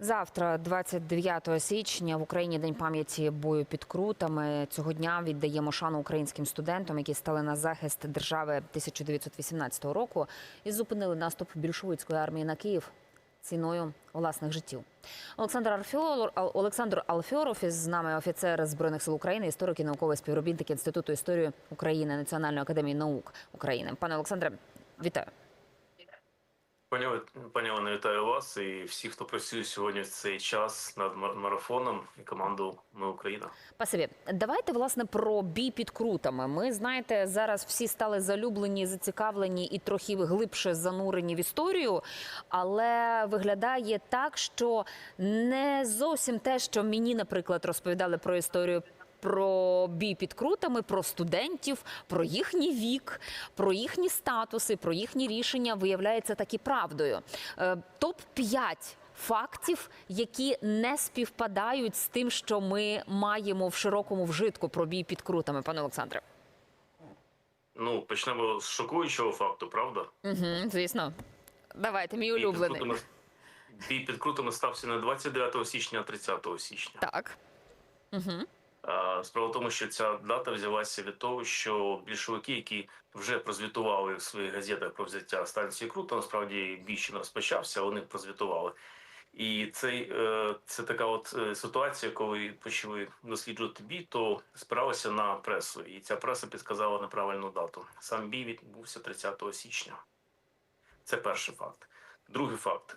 Завтра, 29 січня, в Україні день пам'яті бою під крутами. Цього дня віддаємо шану українським студентам, які стали на захист держави 1918 року і зупинили наступ більшовицької армії на Київ ціною власних життів. Олександр Арфьор, Олександр Алфьоров із нами офіцер збройних сил України, історик і науковий співробітник інституту історії України Національної академії наук України. Пане Олександре, вітаю. Пані, Олено, вітаю вас і всіх, хто працює сьогодні в цей час над мар- марафоном і команду Ми Україна. Пасибі, давайте власне про бій під крутами. Ми знаєте, зараз всі стали залюблені, зацікавлені і трохи глибше занурені в історію, але виглядає так, що не зовсім те, що мені, наприклад, розповідали про історію. Про бій під крутами, про студентів, про їхній вік, про їхні статуси, про їхні рішення виявляється таки правдою. Топ 5 фактів, які не співпадають з тим, що ми маємо в широкому вжитку про бій під крутами, пане Олександре. Ну, почнемо з шокуючого факту, правда? Угу, звісно. Давайте, мій Бій під улюблений. крутами- Бій під крутами стався не 29 січня, а 30 січня. Так. Угу. А, Справа в тому, що ця дата взялася від того, що більшовики, які вже прозвітували в своїх газетах про взяття станції Крута, насправді бій ще не розпочався, вони прозвітували. І цей, е, це така от е, ситуація, коли почали досліджувати бій, то спиралися на пресу. І ця преса підказала неправильну дату. Сам бій відбувся 30 січня. Це перший факт. Другий факт.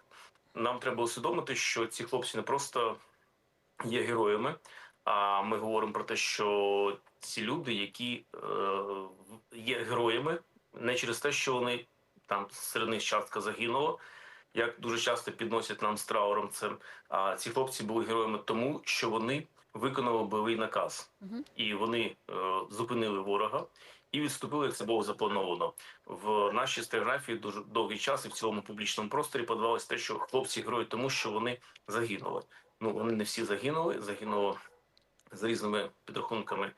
Нам треба усвідомити, що ці хлопці не просто є героями, а ми говоримо про те, що ці люди, які е, є героями, не через те, що вони там серед них частка загинула, як дуже часто підносять нам з трауром це. А ці хлопці були героями тому, що вони виконали бойовий наказ, Мгм. і вони е, зупинили ворога. І відступили, як це було заплановано в нашій історіографії. Дуже довгий час і в цілому публічному просторі подавалось те, що хлопці герої, тому що вони загинули. Ну вони не всі загинули. Загинуло з різними підрахунками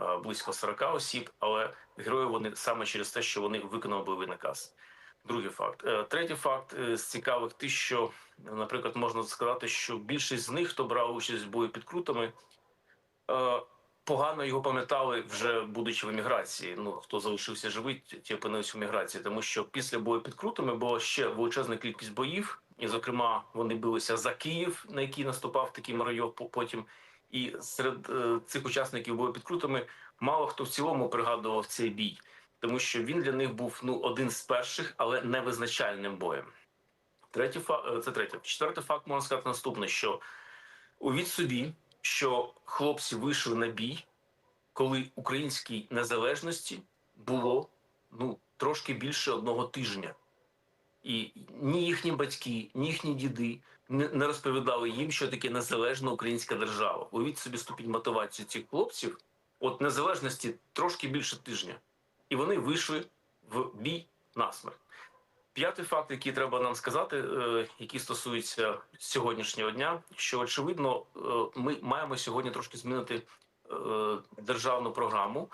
е, близько 40 осіб, але герої вони саме через те, що вони виконали бойовий наказ. Другий факт. Е, Третій факт е, з цікавих, те, що, наприклад, можна сказати, що більшість з них, хто брав участь в бою під крутами, погано його пам'ятали вже будучи в еміграції. Ну хто залишився живий, ті опинилися в еміграції, тому що після бою під крутами була ще величезна кількість боїв, і, зокрема, вони билися за Київ, на який наступав такий Марайов по- потім. І серед е, цих учасників бою під крутами мало хто в цілому пригадував цей бій, тому що він для них був ну один з перших, але не визначальним боєм. Третій факт це третє. Четвертий факт можна сказати наступне: що увіть собі, що хлопці вийшли на бій, коли українській незалежності було ну трошки більше одного тижня. І ні їхні батьки, ні їхні діди не, розповідали їм, що таке незалежна українська держава. Уявіть собі ступінь мотивації цих хлопців. От незалежності трошки більше тижня, і вони вийшли в бій насмерть. П'ятий факт, який треба нам сказати, е, який стосується сьогоднішнього дня, що очевидно, е, ми маємо сьогодні трошки змінити е, державну програму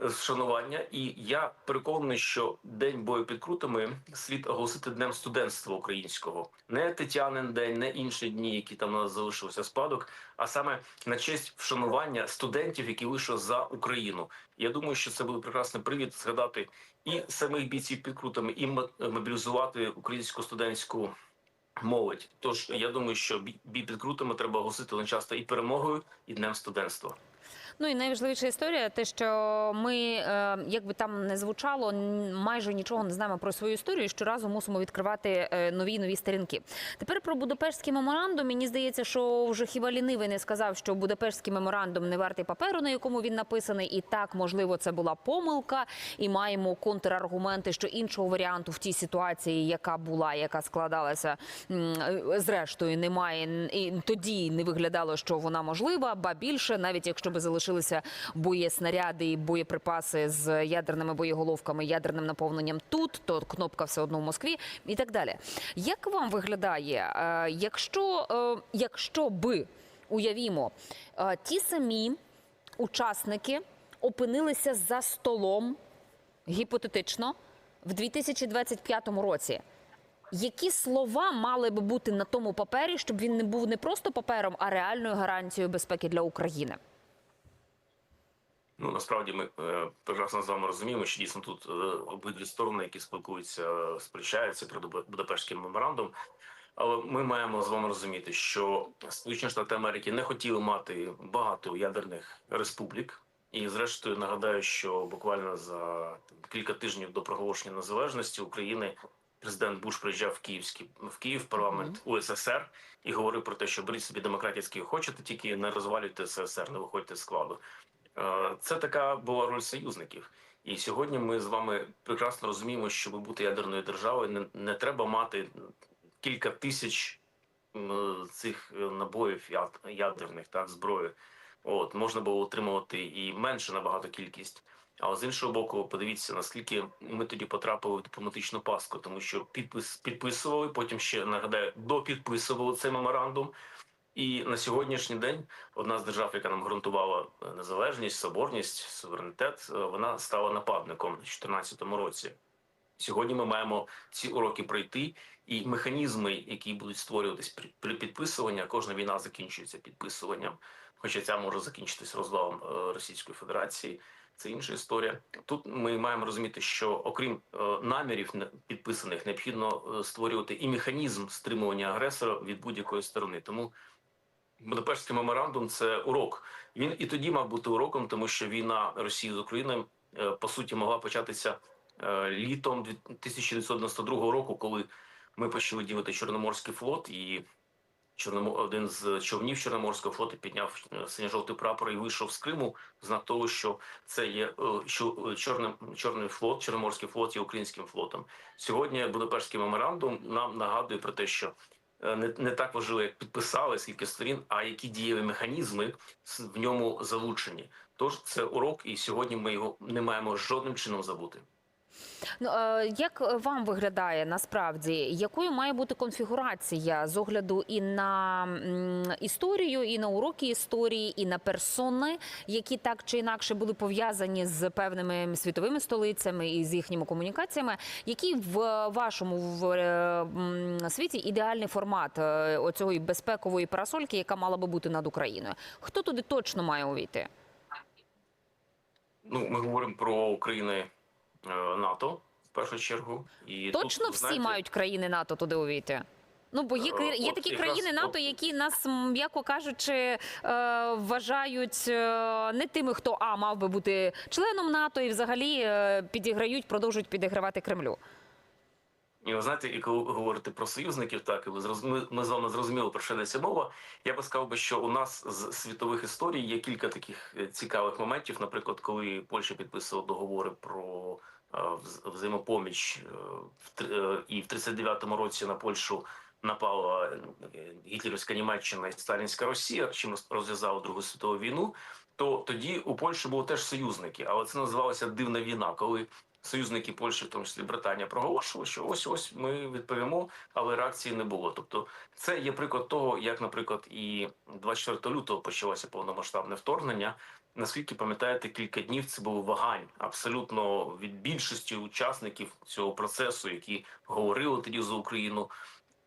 е, вшанування. І я переконаний, що день бою під крутами слід оголосити днем студентства українського, не Тетянин день, не інші дні, які там у нас залишилися спадок, а саме на честь вшанування студентів, які вийшли за Україну. Я думаю, що це буде прекрасний привід згадати і самих бійців під крутами, і мо- мобілізувати українську студентську молодь. Тож я думаю, що бій бій під крутами треба оголосити одночасно і перемогою, і днем студентства. Ну і найважливіша історія, те, що ми, е, як би там не звучало, майже нічого не знаємо про свою історію. і Щоразу мусимо відкривати е, нові нові сторінки. Тепер про Будапештський меморандум. Мені здається, що вже хіба лінивий не сказав, що Будапештський меморандум не вартий паперу, на якому він написаний. І так, можливо, це була помилка. І маємо контраргументи, що іншого варіанту в тій ситуації, яка була, яка складалася е, зрештою, немає. І тоді не виглядало, що вона можлива, ба більше, навіть якщо би залишилися боєснаряди і боєприпаси з ядерними боєголовками, ядерним наповненням тут, то кнопка все одно в Москві і так далі. Як вам виглядає, е, якщо, е, якщо би уявімо, е, ті самі учасники опинилися за столом гіпотетично в 2025 році? Які слова мали би бути на тому папері, щоб він не був не просто папером, а реальною гарантією безпеки для України? Ну насправді ми е, прекрасно з вами розуміємо, що дійсно тут е, обидві сторони, які спілкуються, сперечаються про Будапе- Будапештський меморандум. Але ми маємо з вами розуміти, що Сполучені Штати Америки не хотіли мати багато ядерних республік. І зрештою нагадаю, що буквально за кілька тижнів до проголошення незалежності України президент Буш приїжджав в Київський в Київ, парламент УССР, і говорив про те, що беріть собі демократія, скільки хочете, тільки не розвалюйте СССР, не виходьте з складу. Е, Це така була роль союзників. І сьогодні ми з вами прекрасно розуміємо, що щоб бути ядерною державою, не, не треба мати кілька тисяч цих е, набоїв ядерних так зброї. От можна було отримувати і менше набагато кількість. А з іншого боку, подивіться, наскільки ми тоді потрапили в дипломатичну пастку, тому що підпис підписували, потім ще нагадаю, допідписували цей меморандум. І на сьогоднішній день одна з держав, яка нам гарантувала е, незалежність, соборність, суверенітет, е, вона стала нападником у 2014 році. Сьогодні ми маємо ці уроки пройти, і механізми, які будуть створюватись при- підписуванні, кожна війна закінчується підписуванням, хоча ця може закінчитись розвалом е, Російської Федерації. Це інша історія. Тут ми маємо розуміти, що окрім намірів підписаних, необхідно створювати і механізм стримування агресора від будь-якої сторони. Тому Будапештський меморандум це урок. Він і тоді мав бути уроком, тому що війна Росії з Україною е, по суті могла початися е, літом 1992 року, коли ми почали ділити Чорноморський флот, і один з човнів Чорноморського флоту підняв е, синьо-жовтий прапор і вийшов з Криму. Знак того, що це є що чорним чорний флот, Чорноморський флот є українським флотом. Сьогодні Будапештський меморандум нам нагадує про те, що не, не так важливо, як підписали скільки сторін, а які дієві механізми в ньому залучені. Тож це урок, і сьогодні ми його не маємо жодним чином забути. Ну е, як вам виглядає насправді, якою має бути конфігурація з огляду і на історію, і на уроки історії, і на персони, які так чи інакше були пов'язані з певними світовими столицями і з їхніми комунікаціями? Який в вашому в, е, світі ідеальний формат е, оцього безпекової парасольки, яка мала би бути над Україною? Хто туди точно має увійти? Ну, ми говоримо про України НАТО в першу чергу. І Точно тут, всі знаєте, мають країни НАТО туди увійти? Ну, бо є, Е, є такі країни НАТО, які нас, м'яко кажучи, е, вважають е, не тими, хто а мав би бути членом НАТО, і взагалі е, підіграють, продовжують підігравати Кремлю. І ви знаєте, і коли ви говорите про союзників, так і зрозуміли, ми з вами зрозуміли про що йдеться мова. Я би сказав би, що у нас з світових історій є кілька таких е, цікавих моментів. Наприклад, коли Польща підписувала договори про е, взаємопоміч е, і в 39-му році на Польщу напала гітлерівська Німеччина і Сталінська Росія, чим розв'язала Другу світову війну. То тоді у Польщі були теж союзники, але це називалося дивна війна, коли союзники Польщі, в тому числі Британія, проголошували, що ось ось ми відповімо, але реакції не було. Тобто, це є приклад того, як, наприклад, і 24 лютого почалося повномасштабне вторгнення. Наскільки пам'ятаєте, кілька днів це було вагань абсолютно від більшості учасників цього процесу, які говорили тоді за Україну.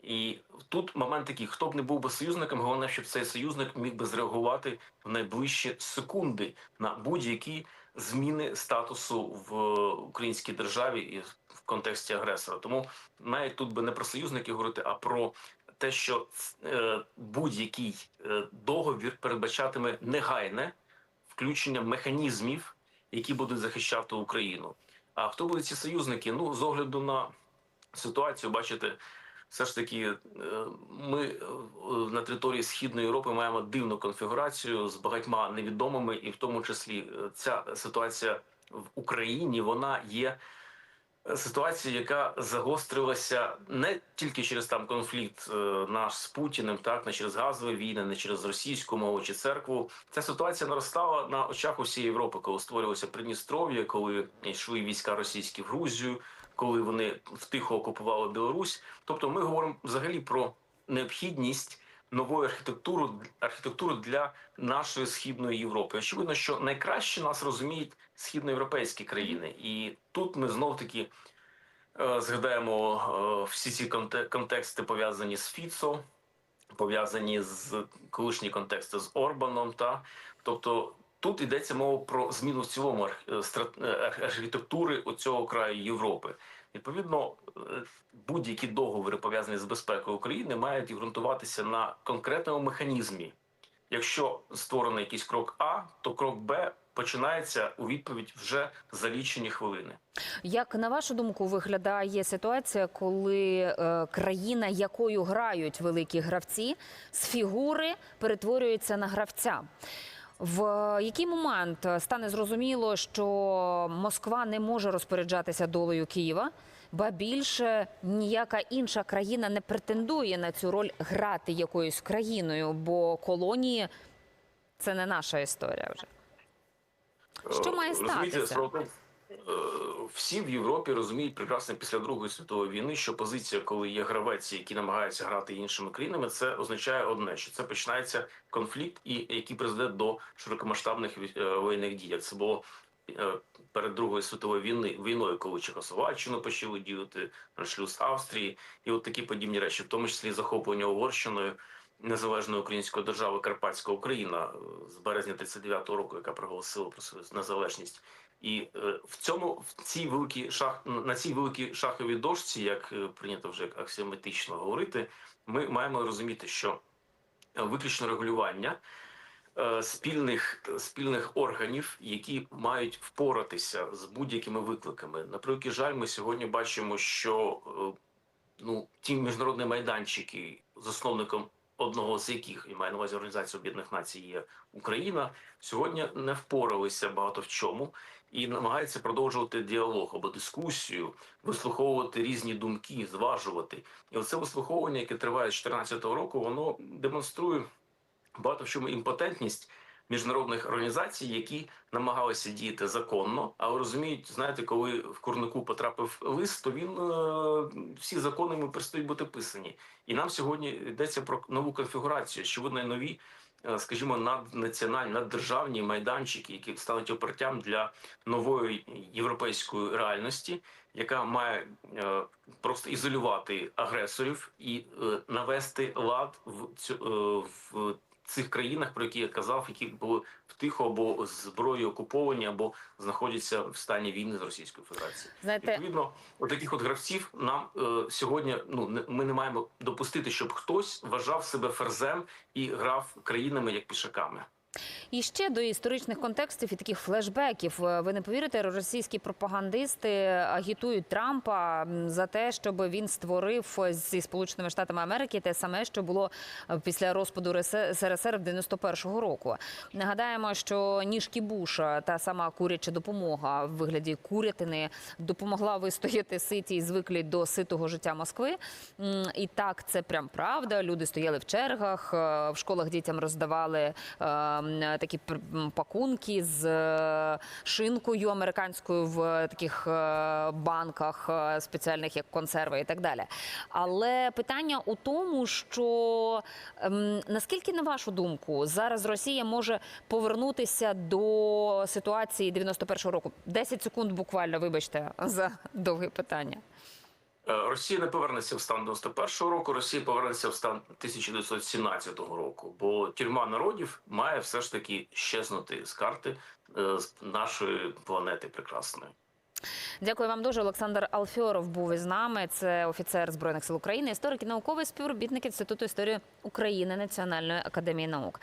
І тут момент такий: хто б не був би союзником, головне, щоб цей союзник міг би зреагувати в найближчі секунди на будь-які зміни статусу в українській державі і в контексті агресора. Тому навіть тут би не про союзників говорити, а про те, що е, будь-який е, договір передбачатиме негайне включення механізмів, які будуть захищати Україну. А хто будуть ці союзники? Ну з огляду на ситуацію, бачите. Все ж таки, е, ми е, на території східної Європи маємо дивну конфігурацію з багатьма невідомими, і в тому числі е, ця ситуація в Україні вона є ситуацією, яка загострилася не тільки через там конфлікт е, наш з Путіним, так не через газові війни, не через російську мову чи церкву. Ця ситуація наростала на очах усієї Європи, коли створювалося Придністров'я, коли йшли війська російські в Грузію коли вони втихо окупували Білорусь. Тобто, ми говоримо взагалі про необхідність нової архітектури архітектури для нашої східної Європи. Очевидно, що найкраще нас розуміють східноєвропейські країни, і тут ми знов таки Е, Згадаємо е, всі ці конте- контексти пов'язані з Фіцо, пов'язані з колишні контексти з Орбаном. Та тобто тут йдеться мова про зміну в цілому е, е, арх- архітектури цього краю Європи. Відповідно, е, будь-які договори пов'язані з безпекою України мають ґрунтуватися на конкретному механізмі. Якщо створений якийсь крок А, то крок Б починається у відповідь вже за лічені хвилини. Як на вашу думку виглядає ситуація, коли країна, якою грають великі гравці, з фігури перетворюється на гравця? В який момент стане зрозуміло, що Москва не може розпоряджатися долею Києва? Ба більше ніяка інша країна не претендує на цю роль грати якоюсь країною, бо колонії це не наша історія вже. Що має статися? Е, всі в Європі розуміють прекрасно після Другої світової війни, що позиція, коли є гравець, які намагаються грати іншими країнами, це означає одне, що це починається конфлікт, і який призведе до широкомасштабних е, воєнних дій. Це було е, перед Другою світовою війни, війною, коли Чехословаччину почали ділити шлюз Австрії, і от такі подібні речі, в тому числі захоплення Угорщиною незалежної української держави Карпатська Україна з березня 39-го року, яка проголосила про свою незалежність. І е, в цьому в цій великій шах на цій великій шаховій дошці, як е, прийнято вже аксіоматично говорити, ми маємо розуміти, що виключно регулювання е, спільних спільних органів, які мають впоратися з будь-якими викликами. На жаль, ми сьогодні бачимо, що ну ті міжнародні майданчики, засновником одного з яких і має на увазі Організація Об'єднаних Націй є Україна, сьогодні не впоралися багато в чому і намагаються продовжувати діалог або дискусію, вислуховувати різні думки, зважувати. І оце вислуховування, яке триває з 2014 року, воно демонструє багато в чому імпотентність міжнародних організацій, які намагалися діяти законно, але розуміють, знаєте, коли в курнику потрапив лист, то він е, всі закони йому перестають бути писані. І нам сьогодні йдеться про нову конфігурацію, що вони нові. е, Скажімо, наднаціональні, наддержавні майданчики, які стануть опертям для нової європейської реальності, яка має е, просто ізолювати агресорів і е, навести лад в цю е, в цих країнах, про які я казав, які були втихо або зброю зброєю окуповані, або знаходяться в стані війни з Російською Федерацією. Знаєте, Відповідно, от от гравців нам е, сьогодні ну не- ми не маємо допустити, щоб хтось вважав себе ферзем і грав країнами як пішаками. І ще до історичних контекстів і таких флешбеків. Е, Ви не повірите, російські пропагандисти агітують Трампа за те, щоб він створив е, зі Сполученими Штатами Америки те саме, що було е, після розпаду РС- СРСР 91-го року. Нагадаємо, що ніжки Буша, та сама куряча допомога в вигляді курятини, допомогла вистояти ситі і звиклі до ситого життя Москви. І так, це прям правда. Люди стояли в чергах, в школах дітям роздавали такі пакунки з е, шинкою американською в таких е, банках е, спеціальних, як консерви і так далі. Але питання у тому, що ем, наскільки, на вашу думку, зараз Росія може повернутися до ситуації 91-го року? 10 секунд буквально, вибачте, за довге питання. Е, Росія не повернеться в стан 91-го року, Росія повернеться в стан 1917 року, бо тюрма народів має все ж таки щезнути з карти е, з нашої планети прекрасної. Дякую вам дуже. Олександр Алфьоров був із нами. Це офіцер збройних сил України, історик і науковий співробітник інституту історії України Національної академії наук.